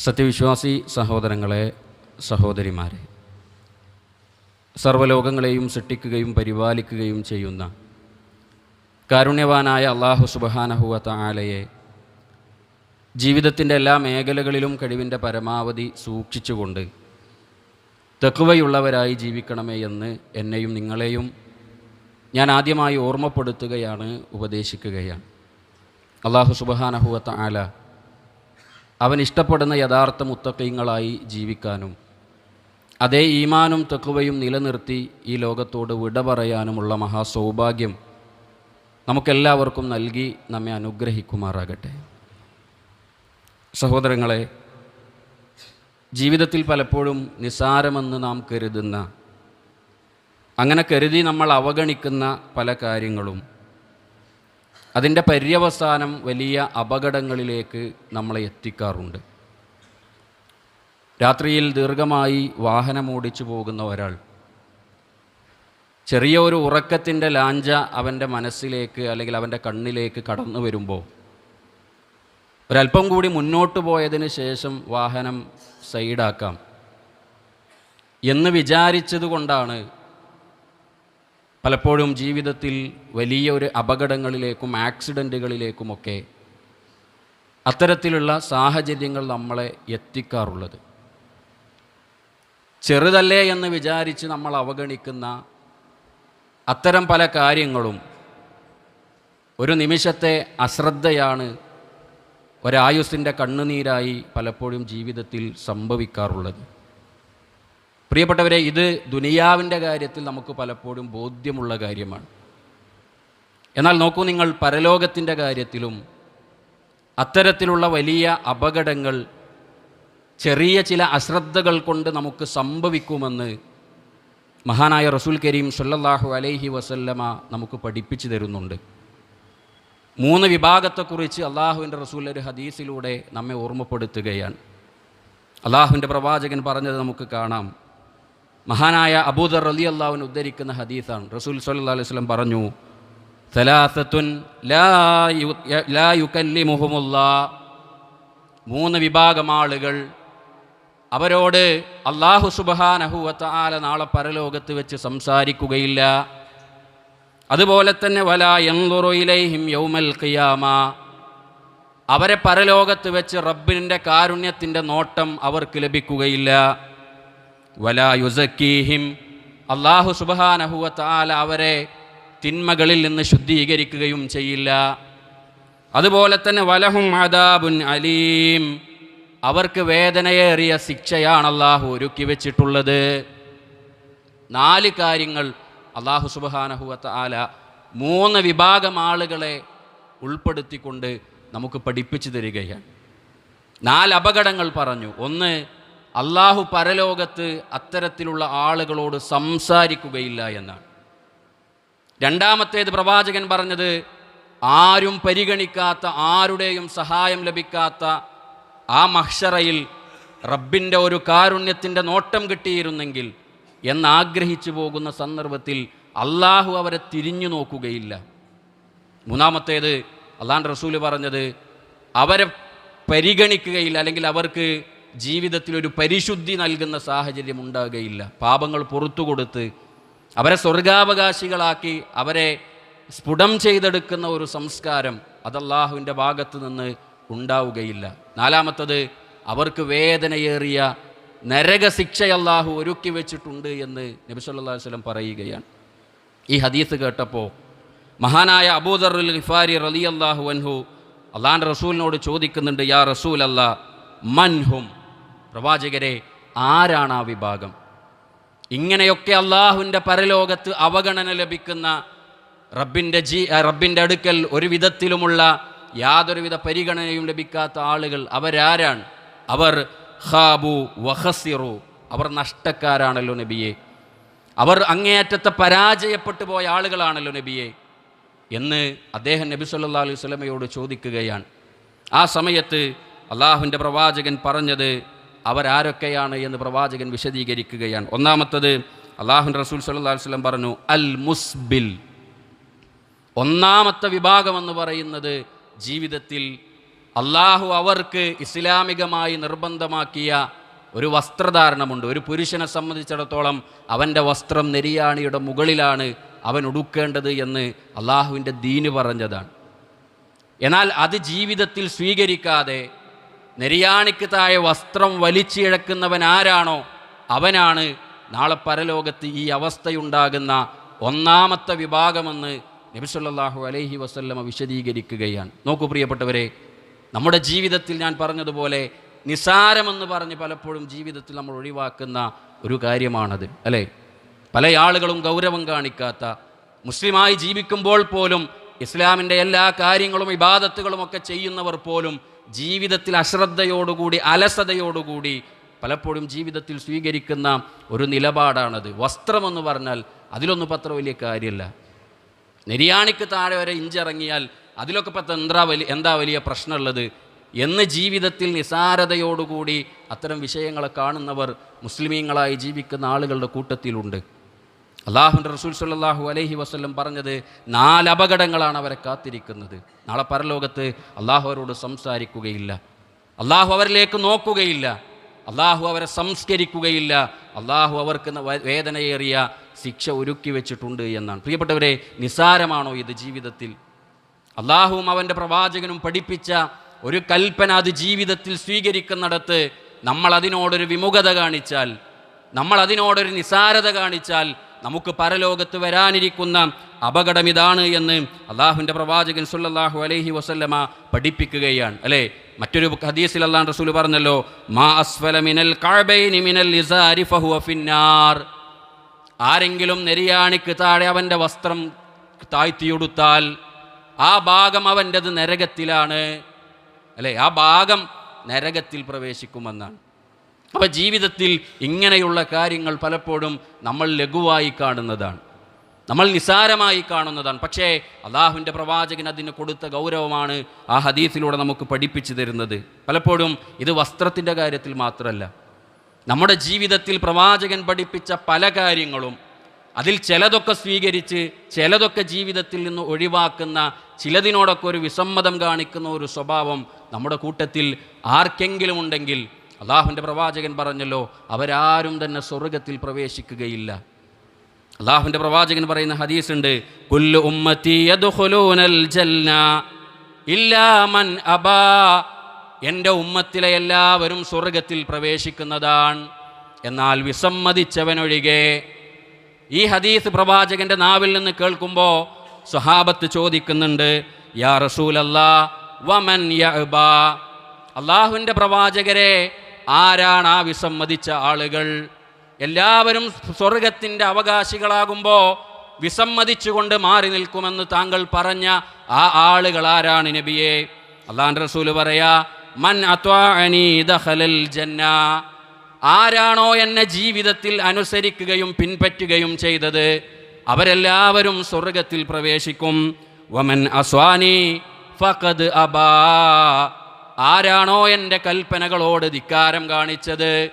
സത്യവിശ്വാസി സഹോദരങ്ങളെ സഹോദരിമാരെ സർവലോകങ്ങളെയും സൃഷ്ടിക്കുകയും പരിപാലിക്കുകയും ചെയ്യുന്ന കാരുണ്യവാനായ അള്ളാഹു സുബഹാനഹുവ ആലയെ ജീവിതത്തിന്റെ എല്ലാ മേഖലകളിലും കഴിവിന്റെ പരമാവധി സൂക്ഷിച്ചുകൊണ്ട് തെക്കുവയുള്ളവരായി ജീവിക്കണമേ എന്ന് എന്നെയും നിങ്ങളെയും ഞാൻ ആദ്യമായി ഓർമ്മപ്പെടുത്തുകയാണ് ഉപദേശിക്കുകയാണ്. അള്ളാഹു സുബഹാനഹുവത്ത ആല അവൻ ഇഷ്ടപ്പെടുന്ന യഥാർത്ഥ മുത്തക്കൈങ്ങളായി ജീവിക്കാനും അതേ ഈമാനും തെക്കുവയും നിലനിർത്തി ഈ ലോകത്തോട് വിട പറയാനുമുള്ള മഹാസൗഭാഗ്യം നമുക്കെല്ലാവർക്കും നൽകി നമ്മെ അനുഗ്രഹിക്കുമാറാകട്ടെ. സഹോദരങ്ങളെ ജീവിതത്തിൽ പലപ്പോഴും നിസാരമെന്ന് നാം കരുതുന്ന അങ്ങനെ കരുതി നമ്മൾ അവഗണിക്കുന്ന പല കാര്യങ്ങളും അതിന്റെ പര്യവസാനം വലിയ അപകടങ്ങളിലേക്ക് നമ്മളെ എത്തിക്കാറുണ്ട്. രാത്രിയിൽ ദീർഘമായി വാഹനമോടിച്ചു പോകുന്ന ഒരാൾ ചെറിയ ഒരു ഉറക്കത്തിന്റെ ലാഞ്ച അവന്റെ മനസ്സിലേക്ക് അല്ലെങ്കിൽ അവന്റെ കണ്ണിലേക്ക് കടന്നു വരുമ്പോൾ ഒരല്പം കൂടി മുന്നോട്ട് പോയതിന് ശേഷം വാഹനം സൈഡാക്കാം എന്ന് വിചാരിച്ചതുകൊണ്ടാണ് പലപ്പോഴും ജീവിതത്തിൽ വലിയ ഒരു അപകടങ്ങളിലേക്കും ആക്സിഡന്റുകളിലേക്കുമൊക്കെ അത്തരത്തിലുള്ള സാഹചര്യങ്ങൾ നമ്മളെ എത്തിക്കാറുള്ളത്. ചെറുതല്ലേ എന്ന് വിചാരിച്ച് നമ്മൾ അവഗണിക്കുന്ന അത്തരം പല കാര്യങ്ങളും ഒരു നിമിഷത്തെ അശ്രദ്ധയാണ് ഒരായുസിന്റെ കണ്ണുനീരായി പലപ്പോഴും ജീവിതത്തിൽ സംഭവിക്കാറുള്ളത്. പ്രിയപ്പെട്ടവരെ ഇത് ദുനിയാവിന്റെ കാര്യത്തിൽ നമുക്ക് പലപ്പോഴും ബോധ്യമുള്ള കാര്യമാണ്. എന്നാൽ നോക്കൂ നിങ്ങൾ പരലോകത്തിന്റെ കാര്യത്തിലും അത്തരത്തിലുള്ള വലിയ അപകടങ്ങൾ ചെറിയ ചില അശ്രദ്ധകൾ കൊണ്ട് നമുക്ക് സംഭവിക്കുമെന്ന് മഹാനായ റസൂൽ കരീം സല്ലാഹു അലൈഹി വസല്ലമ നമുക്ക് പഠിപ്പിച്ചു തരുന്നുണ്ട്. മൂന്ന് വിഭാഗത്തെക്കുറിച്ച് അള്ളാഹുവിന്റെ റസൂൽ ഒരു ഹദീസിലൂടെ നമ്മെ ഓർമ്മപ്പെടുത്തുകയാണ്. അള്ളാഹുവിന്റെ പ്രവാചകൻ പറഞ്ഞത് നമുക്ക് കാണാം. മഹാനായ അബൂദർ അലി അള്ളാഹുവിന് ഉദ്ധരിക്കുന്ന ഹദീസാണ്. റസൂൽ സല്ലല്ലാഹു അലൈഹി വസല്ലം പറഞ്ഞു ലാ മൂന്ന് വിഭാഗം ആളുകൾ അവരോട് അള്ളാഹു സുബഹാനഹുവത്ത നാളെ പരലോകത്ത് വെച്ച് സംസാരിക്കുകയില്ല. അതുപോലെ തന്നെ വല എങ്കുറയിലേഹിം യൗമൽ ഖിയാമ. അവരെ പരലോകത്ത് വെച്ച് റബ്ബിന്റെ കാരുണ്യത്തിന്റെ നോട്ടം അവർക്ക് ലഭിക്കുകയില്ല. വല അള്ളാഹു സുബാനഹുവത്താല അവരെ തിന്മകളിൽ നിന്ന് ശുദ്ധീകരിക്കുകയും ചെയ്യില്ല. അതുപോലെ തന്നെ വലഹും അദാബുൻ അലീം. അവർക്ക് വേദനയേറിയ ശിക്ഷയാണ് അള്ളാഹു ഒരുക്കി വെച്ചിട്ടുള്ളത്. നാല് കാര്യങ്ങൾ അള്ളാഹു സുബഹാനഹുവത്ത ആല മൂന്ന് വിഭാഗം ആളുകളെ ഉൾപ്പെടുത്തിക്കൊണ്ട് നമുക്ക് പഠിപ്പിച്ചു തരികയാണ്. നാല് അപകടങ്ങൾ പറഞ്ഞു. ഒന്ന് അള്ളാഹു പരലോകത്ത് അത്തരത്തിലുള്ള ആളുകളോട് സംസാരിക്കുകയില്ല എന്നാണ്. രണ്ടാമത്തേത് പ്രവാചകൻ പറഞ്ഞത് ആരും പരിഗണിക്കാത്ത ആരുടെയും സഹായം ലഭിക്കാത്ത ആ മഹ്ഷറയിൽ റബ്ബിന്റെ ഒരു കാരുണ്യത്തിന്റെ നോട്ടം കിട്ടിയിരുന്നെങ്കിൽ എന്നാഗ്രഹിച്ചു പോകുന്ന സന്ദർഭത്തിൽ അള്ളാഹു അവരെ തിരിഞ്ഞു നോക്കുകയില്ല. മൂന്നാമത്തേത് അള്ളാൻ റസൂൽ പറഞ്ഞത് അവരെ പരിഗണിക്കുകയില്ല അല്ലെങ്കിൽ അവർക്ക് ജീവിതത്തിൽ ഒരു പരിശുദ്ധി നൽകുന്ന സാഹചര്യം ഉണ്ടാകുകയില്ല. പാപങ്ങൾ പുറത്തു കൊടുത്ത് അവരെ സ്വർഗാവകാശികളാക്കി അവരെ സ്ഫുടം ചെയ്തെടുക്കുന്ന ഒരു സംസ്കാരം അതല്ലാഹുവിന്റെ ഭാഗത്ത് നിന്ന് ഉണ്ടാവുകയില്ല. നാലാമത്തത് അവർക്ക് വേദനയേറിയ നരകശിക്ഷ അല്ലാഹു ഒരുക്കി വെച്ചിട്ടുണ്ട് എന്ന് നബി സല്ലല്ലാഹു അലൈഹി വസല്ലം പറയുകയാണ്. ഈ ഹദീസ് കേട്ടപ്പോൾ മഹാനായ അബൂദറുൽ ഖിഫാരി റലി അള്ളാഹു അൻഹു അള്ളാൻ റസൂലിനോട് ചോദിക്കുന്നുണ്ട് യാ റസൂൽ അല്ലാ മൻഹും പ്രവാചകരെ ആരാണ് ആ വിഭാഗം? ഇങ്ങനെയൊക്കെ അള്ളാഹുവിന്റെ പരലോകത്ത് അവഗണന ലഭിക്കുന്ന റബ്ബിന്റെ ജീ റബ്ബിന്റെ അടുക്കൽ ഒരു വിധത്തിലുമുള്ള യാതൊരുവിധ പരിഗണനയും ലഭിക്കാത്ത ആളുകൾ അവരാരാണ്? അവർ ഹാബു വഹസിറു അവർ നഷ്ടക്കാരാണല്ലോ നബിയെ. അവർ അങ്ങേയറ്റത്തെ പരാജയപ്പെട്ടു പോയ ആളുകളാണല്ലോ നബിയെ എന്ന് അദ്ദേഹം നബി സല്ലാ അലൈഹി സ്വലമയോട് ചോദിക്കുകയാണ്. ആ സമയത്ത് അള്ളാഹുവിന്റെ പ്രവാചകൻ പറഞ്ഞത് അവരാരൊക്കെയാണ് എന്ന് പ്രവാചകൻ വിശദീകരിക്കുകയാണ്. ഒന്നാമത്തത് അള്ളാഹുൻ റസൂൽ സല്ലാ പറഞ്ഞു അൽ മുസ്ബിൽ ഒന്നാമത്തെ വിഭാഗം എന്ന് പറയുന്നത് ജീവിതത്തിൽ അള്ളാഹു അവർക്ക് ഇസ്ലാമികമായി നിർബന്ധമാക്കിയ ഒരു വസ്ത്രധാരണമുണ്ട്. ഒരു പുരുഷനെ സംബന്ധിച്ചിടത്തോളം അവന്റെ വസ്ത്രം നെരിയാണിയുടെ മുകളിലാണ് അവൻ ഉടുക്കേണ്ടത് എന്ന് അള്ളാഹുവിന്റെ ദീന് പറഞ്ഞതാണ്. എന്നാൽ അത് ജീവിതത്തിൽ സ്വീകരിക്കാതെ നെരിയാണിക്ക് താഴെ വസ്ത്രം വലിച്ചിഴക്കുന്നവൻ ആരാണോ അവനാണ് നാളെ പരലോകത്ത് ഈ അവസ്ഥയുണ്ടാകുന്ന ഒന്നാമത്തെ വിഭാഗമെന്ന് നബിസുല്ലാഹു അലൈഹി വസല്ലമ വിശദീകരിക്കുകയാണ്. നോക്കൂ പ്രിയപ്പെട്ടവരെ നമ്മുടെ ജീവിതത്തിൽ ഞാൻ പറഞ്ഞതുപോലെ നിസാരമെന്ന് പറഞ്ഞ് പലപ്പോഴും ജീവിതത്തിൽ നമ്മൾ ഒഴിവാക്കുന്ന ഒരു കാര്യമാണത് അല്ലേ? പല ആളുകളും ഗൗരവം കാണിക്കാത്ത മുസ്ലിമായി ജീവിക്കുമ്പോൾ പോലും ഇസ്ലാമിന്റെ എല്ലാ കാര്യങ്ങളും ഇബാദത്തുകളും ഒക്കെ ചെയ്യുന്നവർ പോലും ജീവിതത്തിൽ അശ്രദ്ധയോടുകൂടി അലസതയോടുകൂടി പലപ്പോഴും ജീവിതത്തിൽ സ്വീകരിക്കുന്ന ഒരു നിലപാടാണത്. വസ്ത്രമെന്ന് പറഞ്ഞാൽ അതിലൊന്നും പത്ര വലിയ കാര്യമല്ല നിര്യാണിക്ക് താഴെ വരെ ഇഞ്ചിറങ്ങിയാൽ അതിലൊക്കെ പത്ത് എന്താ വലിയ എന്താ വലിയ പ്രശ്നമുള്ളത്? എന്ന് ജീവിതത്തിൽ നിസാരതയോടുകൂടി അത്തരം വിഷയങ്ങളെ കാണുന്നവർ മുസ്ലിമീങ്ങളായി ജീവിക്കുന്ന ആളുകളുടെ കൂട്ടത്തിലുണ്ട്. അള്ളാഹുന്റെ റസൂൽ സല്ലാഹു അലൈഹി വസ്ല്ലം പറഞ്ഞത് നാല് അപകടങ്ങളാണ് അവരെ കാത്തിരിക്കുന്നത്. നാളെ പരലോകത്ത് അള്ളാഹു അവരോട് സംസാരിക്കുകയില്ല. അള്ളാഹു അവരിലേക്ക് നോക്കുകയില്ല. അള്ളാഹു അവരെ സംസ്കരിക്കുകയില്ല. അള്ളാഹു അവർക്ക് വേദനയേറിയ ശിക്ഷ ഒരുക്കി വെച്ചിട്ടുണ്ട് എന്നാണ്. പ്രിയപ്പെട്ടവരെ നിസാരമാണോ ഇത് ജീവിതത്തിൽ? അള്ളാഹുവും അവന്റെ പ്രവാചകനും പഠിപ്പിച്ച ഒരു കൽപ്പന അത് ജീവിതത്തിൽ സ്വീകരിക്കുന്നിടത്ത് നമ്മൾ അതിനോടൊരു വിമുഖത കാണിച്ചാൽ നമ്മൾ അതിനോടൊരു നിസാരത കാണിച്ചാൽ നമുക്ക് പരലോകത്ത് വരാനിരിക്കുന്ന അപകടം ഇതാണ് എന്ന് അള്ളാഹുവിന്റെ പ്രവാചകൻ സുല്ലാഹു അലൈഹി വസല്ലമ പഠിപ്പിക്കുകയാണ്. അല്ലേ? മറ്റൊരു ഹദീസിൽ അള്ളാഹ് റസൂൽ പറഞ്ഞല്ലോ മാ അസ്ഫല മിനൽ മിനൽ ഫിന്നാർ. ആരെങ്കിലും നെരിയാണിക്ക് താഴെ അവന്റെ വസ്ത്രം താഴ്ത്തിയൊടുത്താൽ ആ ഭാഗം അവന്റെത് നരകത്തിലാണ്. അല്ലേ? ആ ഭാഗം നരകത്തിൽ പ്രവേശിക്കുമെന്നാണ്. അപ്പോൾ ജീവിതത്തിൽ ഇങ്ങനെയുള്ള കാര്യങ്ങൾ പലപ്പോഴും നമ്മൾ ലഘുവായി കാണുന്നതാണ്. നമ്മൾ നിസാരമായി കാണുന്നതാണ്. പക്ഷേ അള്ളാഹുവിന്റെ പ്രവാചകൻ അതിന് കൊടുത്ത ഗൗരവമാണ് ആ ഹദീസിലൂടെ നമുക്ക് പഠിപ്പിച്ചു തരുന്നത്. പലപ്പോഴും ഇത് വസ്ത്രത്തിന്റെ കാര്യത്തിൽ മാത്രമല്ല. നമ്മുടെ ജീവിതത്തിൽ പ്രവാചകൻ പഠിപ്പിച്ച പല കാര്യങ്ങളും അതിൽ ചിലതൊക്കെ സ്വീകരിച്ച് ചിലതൊക്കെ ജീവിതത്തിൽ നിന്ന് ഒഴിവാക്കുന്ന ചിലതിനോടൊക്കെ ഒരു വിസമ്മതം കാണിക്കുന്ന ഒരു സ്വഭാവം നമ്മുടെ കൂട്ടത്തിൽ ആർക്കെങ്കിലും ഉണ്ടെങ്കിൽ അള്ളാഹുവിന്റെ പ്രവാചകൻ പറഞ്ഞല്ലോ അവരാരും തന്നെ സ്വർഗത്തിൽ പ്രവേശിക്കുകയില്ല. അള്ളാഹുവിന്റെ പ്രവാചകൻ പറയുന്ന ഹദീസ് ഉണ്ട് കുല്ലു മൻ എന്റെ ഉമ്മത്തിലെ എല്ലാവരും സ്വർഗത്തിൽ പ്രവേശിക്കുന്നതാണ്. എന്നാൽ വിസമ്മതിച്ചവനൊഴികെ ഈ ഹദീസ് പ്രവാചകന്റെ നാവിൽ നിന്ന് കേൾക്കുമ്പോൾ സ്വഹാബത്ത് ചോദിക്കുന്നുണ്ട് യാ റസൂലല്ലാ വമൻ യഅബാ? അള്ളാഹുവിന്റെ പ്രവാചകരെ ആരാണ് ആ വിസമ്മതിച്ച ആളുകൾ? എല്ലാവരും സ്വർഗത്തിന്റെ അവകാശികളാകുമ്പോൾ വിസമ്മതിച്ചുകൊണ്ട് മാറി നിൽക്കുമെന്ന് താങ്കൾ പറഞ്ഞ ആ ആളുകൾ ആരാണ് നബിയെ? അള്ളാഹു റസൂൽ പറയാ മൻ ദഖലൽ ജന്ന. ആരാണോ എന്നെ ജീവിതത്തിൽ അനുസരിക്കുകയും പിൻപറ്റുകയും ചെയ്തത്? അവരെല്ലാവരും സ്വർഗത്തിൽ പ്രവേശിക്കും. വമൻ അസ്വാനി ഫഖദ് അബാ. ആരാണോ എന്റെ കൽപ്പനകളോട് ധിക്കാരം കാണിച്ചത്?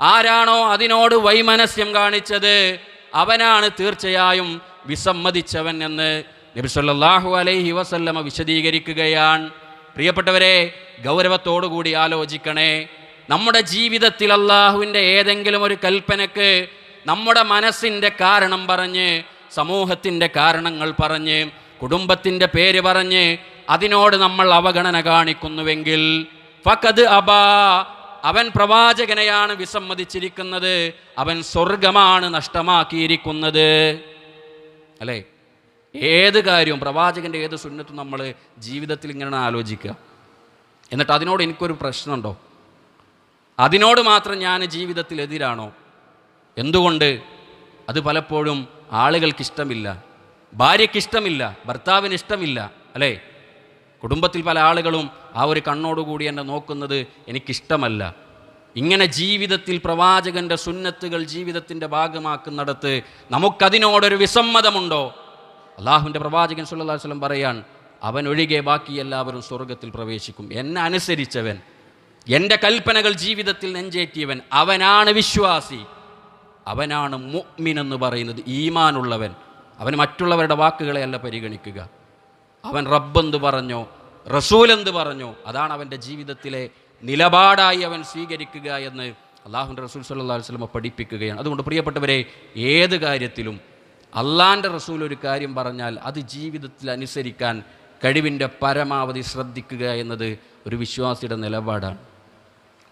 ആരാണോ അതിനോട് വൈമനസ്യം കാണിച്ചത്? അവനാണ് തീർച്ചയായും വിസമ്മതിച്ചവൻ എന്ന് നബി സല്ലല്ലാഹു അലൈഹി വസല്ലമ വിശദീകരിക്കുകയാണ്. പ്രിയപ്പെട്ടവരെ ഗൗരവത്തോടുകൂടി ആലോചിക്കണേ. നമ്മുടെ ജീവിതത്തിൽ അള്ളാഹുവിന്റെ ഏതെങ്കിലും ഒരു കൽപ്പനക്ക് നമ്മുടെ മനസ്സിന്റെ കാരണം പറഞ്ഞ് സമൂഹത്തിന്റെ കാരണങ്ങൾ പറഞ്ഞ് കുടുംബത്തിന്റെ പേര് പറഞ്ഞ് അതിനോട് നമ്മൾ അവഗണന കാണിക്കുന്നുവെങ്കിൽ ഫക്കത് അബാ അവൻ പ്രവാചകനെയാണ് വിസമ്മതിച്ചിരിക്കുന്നത് അവൻ സ്വർഗമാണ് നഷ്ടമാക്കിയിരിക്കുന്നത്. അല്ലേ? ഏത് കാര്യവും പ്രവാചകന്റെ ഏത് സുന്നത്തും നമ്മൾ ജീവിതത്തിൽ ഇങ്ങനെ ആലോചിക്കുക? എന്നിട്ട് അതിനോട് എനിക്കൊരു പ്രശ്നമുണ്ടോ? അതിനോട് മാത്രം ഞാൻ ജീവിതത്തിൽ എതിരാണോ? എന്തുകൊണ്ട്? അത് പലപ്പോഴും ആളുകൾക്കിഷ്ടമില്ല ഭാര്യയ്ക്കിഷ്ടമില്ല ഭർത്താവിന് ഇഷ്ടമില്ല അല്ലേ? കുടുംബത്തിൽ പല ആളുകളും ആ ഒരു കണ്ണോടുകൂടി എന്നെ നോക്കുന്നത് എനിക്കിഷ്ടമല്ല. ഇങ്ങനെ ജീവിതത്തിൽ പ്രവാചകന്റെ സുന്നത്തുകൾ ജീവിതത്തിന്റെ ഭാഗമാക്കുന്നിടത്ത് നമുക്കതിനോടൊരു വിസമ്മതമുണ്ടോ? അള്ളാഹുവിന്റെ പ്രവാചകൻ സുല്ലാ വസല്ലം പറയാൻ അവൻ ഒഴികെ ബാക്കി എല്ലാവരും സ്വർഗത്തിൽ പ്രവേശിക്കും. എന്നെ അനുസരിച്ചവൻ എന്റെ കൽപ്പനകൾ ജീവിതത്തിൽ നെഞ്ചേറ്റിയവൻ അവനാണ് വിശ്വാസി. അവനാണ് മുഅ്മിൻ എന്ന് പറയുന്നത് ഈമാനുള്ളവൻ. അവൻ മറ്റുള്ളവരുടെ വാക്കുകളെയല്ല പരിഗണിക്കുക. അവൻ റബ്ബെന്ന് പറഞ്ഞു? റസൂൽ എന്ത് പറഞ്ഞു? അതാണ് അവന്റെ ജീവിതത്തിലെ നിലപാടായി അവൻ സ്വീകരിക്കുക എന്ന് അള്ളാഹുന്റെ റസൂൽ സല്ലാ വസ്ലമ പഠിപ്പിക്കുകയാണ്. അതുകൊണ്ട് പ്രിയപ്പെട്ടവരെ ഏത് കാര്യത്തിലും അള്ളാന്റെ റസൂൽ ഒരു കാര്യം പറഞ്ഞാൽ അത് ജീവിതത്തിൽ അനുസരിക്കാൻ കഴിവിന്റെ പരമാവധി ശ്രദ്ധിക്കുക എന്നത് ഒരു വിശ്വാസിയുടെ നിലപാടാണ്.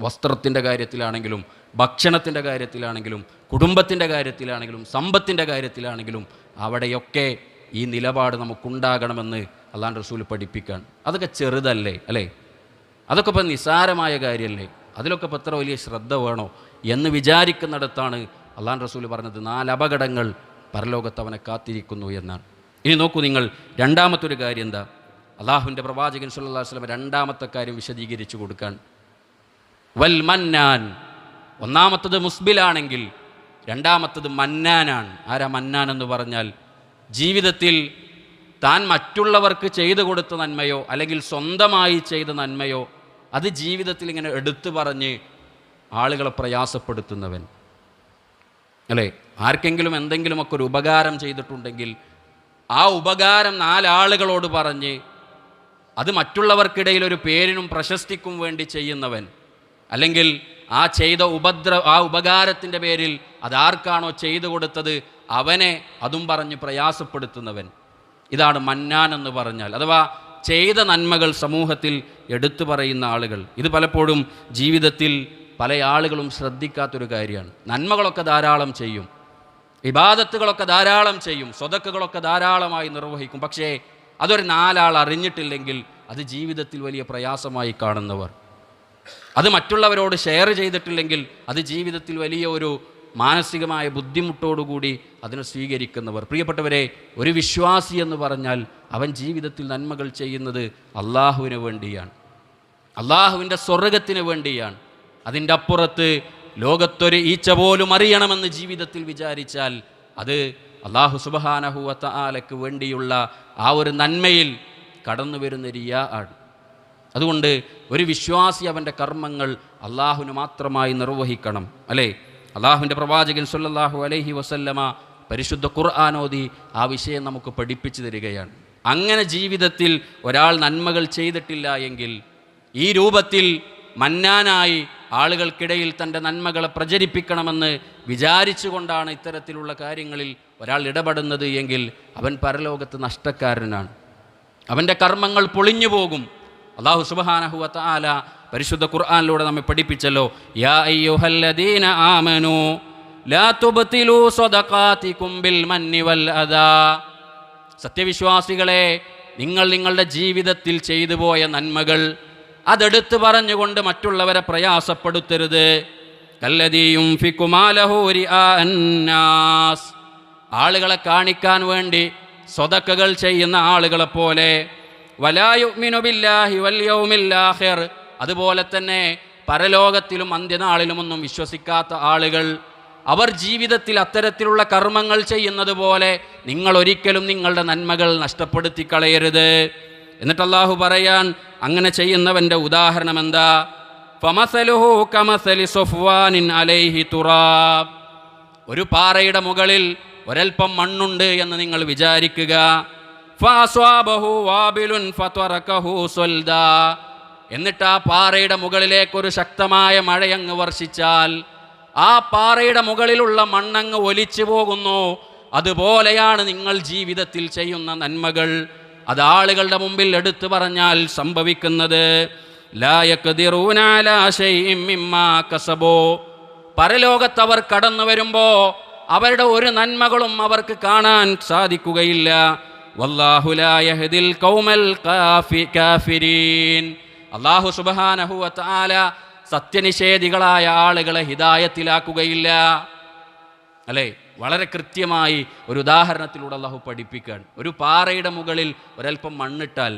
വസ്ത്രത്തിന്റെ കാര്യത്തിലാണെങ്കിലും ഭക്ഷണത്തിന്റെ കാര്യത്തിലാണെങ്കിലും കുടുംബത്തിന്റെ കാര്യത്തിലാണെങ്കിലും സമ്പത്തിന്റെ കാര്യത്തിലാണെങ്കിലും അവിടെയൊക്കെ ഈ നിലപാട് നമുക്കുണ്ടാകണമെന്ന് അള്ളാൻ റസൂൽ പഠിപ്പിക്കാൻ. അതൊക്കെ ചെറുതല്ലേ അല്ലേ? അതൊക്കെ ഇപ്പം നിസ്സാരമായ കാര്യമല്ലേ അതിലൊക്കെ ഇപ്പം എത്ര വലിയ ശ്രദ്ധ വേണോ എന്ന് വിചാരിക്കുന്നിടത്താണ് അള്ളാൻ റസൂൽ പറഞ്ഞത് നാല് അപകടങ്ങൾ പരലോകത്ത് അവനെ കാത്തിരിക്കുന്നു എന്നാണ്. ഇനി നോക്കൂ നിങ്ങൾ രണ്ടാമത്തെ ഒരു കാര്യം എന്താ? അള്ളാഹുവിന്റെ പ്രവാചകൻ സുല്ലാ വസ്ലം രണ്ടാമത്തെ കാര്യം വിശദീകരിച്ചു കൊടുക്കാൻ. വൽ മന്നാൻ. ഒന്നാമത്തത് മുസ്ബിലാണെങ്കിൽ രണ്ടാമത്തത് മന്നാനാണ്. ആരാ മന്നാൻ എന്ന് പറഞ്ഞാൽ? ജീവിതത്തിൽ താൻ മറ്റുള്ളവർക്ക് ചെയ്തു കൊടുത്ത നന്മയോ അല്ലെങ്കിൽ സ്വന്തമായി ചെയ്ത നന്മയോ അത് ജീവിതത്തിൽ ഇങ്ങനെ എടുത്തു പറഞ്ഞ് ആളുകളെ പ്രയാസപ്പെടുത്തുന്നവൻ. അല്ലേ? ആർക്കെങ്കിലും എന്തെങ്കിലുമൊക്കെ ഒരു ഉപകാരം ചെയ്തിട്ടുണ്ടെങ്കിൽ ആ ഉപകാരം നാലാളുകളോട് പറഞ്ഞ് അത് മറ്റുള്ളവർക്കിടയിൽ ഒരു പേരിനും പ്രശസ്തിക്കും വേണ്ടി ചെയ്യുന്നവൻ. അല്ലെങ്കിൽ ആ ചെയ്ത ഉപദ്ര ആ ഉപകാരത്തിന്റെ പേരിൽ അതാർക്കാണോ ചെയ്തു കൊടുത്തത് അവനെ അതും പറഞ്ഞ് പ്രയാസപ്പെടുത്തുന്നവൻ. ഇതാണ് മന്നാൻ എന്ന് പറഞ്ഞാൽ അഥവാ ചെയ്ത നന്മകൾ സമൂഹത്തിൽ എടുത്തു പറയുന്ന ആളുകൾ. ഇത് പലപ്പോഴും ജീവിതത്തിൽ പല ആളുകളും ശ്രദ്ധിക്കാത്തൊരു കാര്യമാണ്. നന്മകളൊക്കെ ധാരാളം ചെയ്യും. ഇബാദത്തുകളൊക്കെ ധാരാളം ചെയ്യും. സ്വതക്കുകളൊക്കെ ധാരാളമായി നിർവഹിക്കും. പക്ഷേ അതൊരു നാലാൾ അറിഞ്ഞിട്ടില്ലെങ്കിൽ അത് ജീവിതത്തിൽ വലിയ പ്രയാസമായി കാണുന്നവർ. അത് മറ്റുള്ളവരോട് ഷെയർ ചെയ്തിട്ടില്ലെങ്കിൽ അത് ജീവിതത്തിൽ വലിയ ഒരു മാനസികമായ ബുദ്ധിമുട്ടോടുകൂടി അതിനെ സ്വീകരിക്കുന്നവർ. പ്രിയപ്പെട്ടവരെ ഒരു വിശ്വാസി എന്ന് പറഞ്ഞാൽ അവൻ ജീവിതത്തിൽ നന്മകൾ ചെയ്യുന്നത് അള്ളാഹുവിന് വേണ്ടിയാണ്. അള്ളാഹുവിന്റെ സ്വർഗത്തിന് വേണ്ടിയാണ്. അതിന്റെ അപ്പുറത്ത് ലോകത്തൊരു ഈച്ച പോലും അറിയണമെന്ന് ജീവിതത്തിൽ വിചാരിച്ചാൽ അത് അള്ളാഹു സുബഹാനഹുവത്ത ആലയ്ക്ക് വേണ്ടിയുള്ള ആ ഒരു നന്മയിൽ കടന്നു വരുന്ന റിയ ആണ്. അതുകൊണ്ട് ഒരു വിശ്വാസി അവന്റെ കർമ്മങ്ങൾ അള്ളാഹുവിന് മാത്രമായി നിർവഹിക്കണം അല്ലേ? അള്ളാഹുവിന്റെ പ്രവാചകൻ സല്ലല്ലാഹു അലൈഹി വസല്ലമ പരിശുദ്ധ ഖുർആാനോദി ആ വിഷയം നമുക്ക് പഠിപ്പിച്ചു തരികയാണ്. അങ്ങനെ ജീവിതത്തിൽ ഒരാൾ നന്മകൾ ചെയ്തിട്ടില്ല എങ്കിൽ ഈ രൂപത്തിൽ മന്നാനായി ആളുകൾക്കിടയിൽ തന്റെ നന്മകളെ പ്രചരിപ്പിക്കണമെന്ന് വിചാരിച്ചുകൊണ്ടാണ് ഇത്തരത്തിലുള്ള കാര്യങ്ങളിൽ ഒരാൾ ഇടപെടുന്നത് എങ്കിൽ അവൻ പരലോകത്ത് നഷ്ടക്കാരനാണ്. അവന്റെ കർമ്മങ്ങൾ പൊളിഞ്ഞു പോകും അള്ളാഹു സുബഹാനഹുവത്ത ആല പരിശുദ്ധ ഖുർആാനിലൂടെ നമ്മെ പഠിപ്പിച്ചല്ലോ യാ അയ്യുഹല്ലദീന ആമനു ലാ ബിൽ മന്നി വൽ അദാ. സത്യവിശ്വാസികളെ നിങ്ങൾ നിങ്ങളുടെ ജീവിതത്തിൽ ചെയ്തു പോയ നന്മകൾ അതെടുത്ത് പറഞ്ഞുകൊണ്ട് മറ്റുള്ളവരെ പ്രയാസപ്പെടുത്തരുത്. കല്ലതീയും അന്നാസ്. ആളുകളെ കാണിക്കാൻ വേണ്ടി സ്വതക്കകൾ ചെയ്യുന്ന ആളുകളെപ്പോലെ വലായുമിനുബില്ലാഹി വല്യവുമില്ലാഹിർ അതുപോലെ തന്നെ പരലോകത്തിലും അന്ത്യനാളിലുമൊന്നും വിശ്വസിക്കാത്ത ആളുകൾ അവർ ജീവിതത്തിൽ അത്തരത്തിലുള്ള കർമ്മങ്ങൾ ചെയ്യുന്നത് പോലെ നിങ്ങൾ ഒരിക്കലും നിങ്ങളുടെ നന്മകൾ നഷ്ടപ്പെടുത്തി കളയരുത് എന്നിട്ട് അള്ളാഹു പറയാൻ അങ്ങനെ ചെയ്യുന്നവന്റെ ഉദാഹരണം എന്താ? ഫമസലുഹു കമസലി അലൈഹി തുറാബ്. ഒരു പാറയുടെ മുകളിൽ ഒരൽപ്പം മണ്ണുണ്ട് എന്ന് നിങ്ങൾ വിചാരിക്കുക. വാബിലുൻ. എന്നിട്ട് ആ പാറയുടെ മുകളിലേക്കൊരു ശക്തമായ മഴയങ്ങ് വർഷിച്ചാൽ ആ പാറയുടെ മുകളിലുള്ള മണ്ണങ്ങ് ഒലിച്ചു പോകുന്നു. അതുപോലെയാണ് നിങ്ങൾ ജീവിതത്തിൽ ചെയ്യുന്ന നന്മകൾ. അത് ആളുകളുടെ മുമ്പിൽ എടുത്തു പറഞ്ഞാൽ സംഭവിക്കുന്നത് കസബോ. പരലോകത്തവർ കടന്നു വരുമ്പോൾ അവരുടെ ഒരു നന്മകളും അവർക്ക് കാണാൻ സാധിക്കുകയില്ല. വല്ലാഹു ലാ യഹ്ദിൽ ഖൗമൽ കാഫി- കാഫിരീൻ. വ തആല സത്യനിഷേധികളായ ആളുകളെ ഹിതായത്തിലാക്കുകയില്ല അല്ലേ? വളരെ കൃത്യമായി ഒരു ഉദാഹരണത്തിലൂടെ അള്ളാഹു പഠിപ്പിക്കുകയാണ്. ഒരു പാറയുടെ മുകളിൽ ഒരൽപ്പം മണ്ണിട്ടാൽ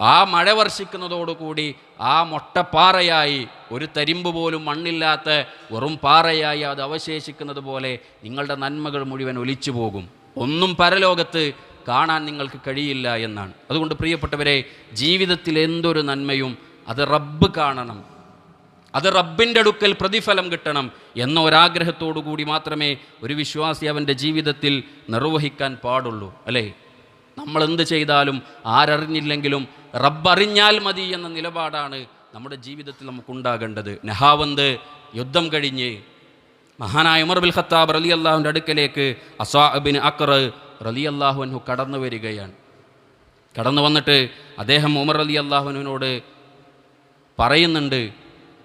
ആ മഴ വർഷിക്കുന്നതോടുകൂടി ആ മൊട്ടപ്പാറയായി ഒരു തരിമ്പ് പോലും മണ്ണില്ലാത്ത വെറും പാറയായി അത് അവശേഷിക്കുന്നത് പോലെ നിങ്ങളുടെ നന്മകൾ മുഴുവൻ ഒലിച്ചു പോകും ഒന്നും പരലോകത്ത് കാണാൻ നിങ്ങൾക്ക് കഴിയില്ല എന്നാണ്. അതുകൊണ്ട് പ്രിയപ്പെട്ടവരെ ജീവിതത്തിൽ എന്തൊരു നന്മയും അത് റബ്ബ് കാണണം. അത് റബ്ബിന്റെ അടുക്കൽ പ്രതിഫലം കിട്ടണം എന്ന ഒരാഗ്രഹത്തോടു കൂടി മാത്രമേ ഒരു വിശ്വാസി അവന്റെ ജീവിതത്തിൽ നിർവഹിക്കാൻ പാടുള്ളൂ അല്ലേ? നമ്മൾ എന്ത് ചെയ്താലും ആരറിഞ്ഞില്ലെങ്കിലും റബ്ബറിഞ്ഞാൽ മതി എന്ന നിലപാടാണ് നമ്മുടെ ജീവിതത്തിൽ നമുക്കുണ്ടാകേണ്ടത്. നെഹാവന്ത് യുദ്ധം കഴിഞ്ഞ് മഹാനായ ഉമർ ബിൽ ഖത്താബ് റളിയല്ലാഹു അള്ളാഹുവിന്റെ അടുക്കലേക്ക് അസാബിൻ അക്ർ റലി അള്ളാഹുവിനു കടന്നു വരികയാണ്. കടന്നു വന്നിട്ട് അദ്ദേഹം ഉമർ അലി അള്ളാഹുവിനോട് പറയുന്നുണ്ട്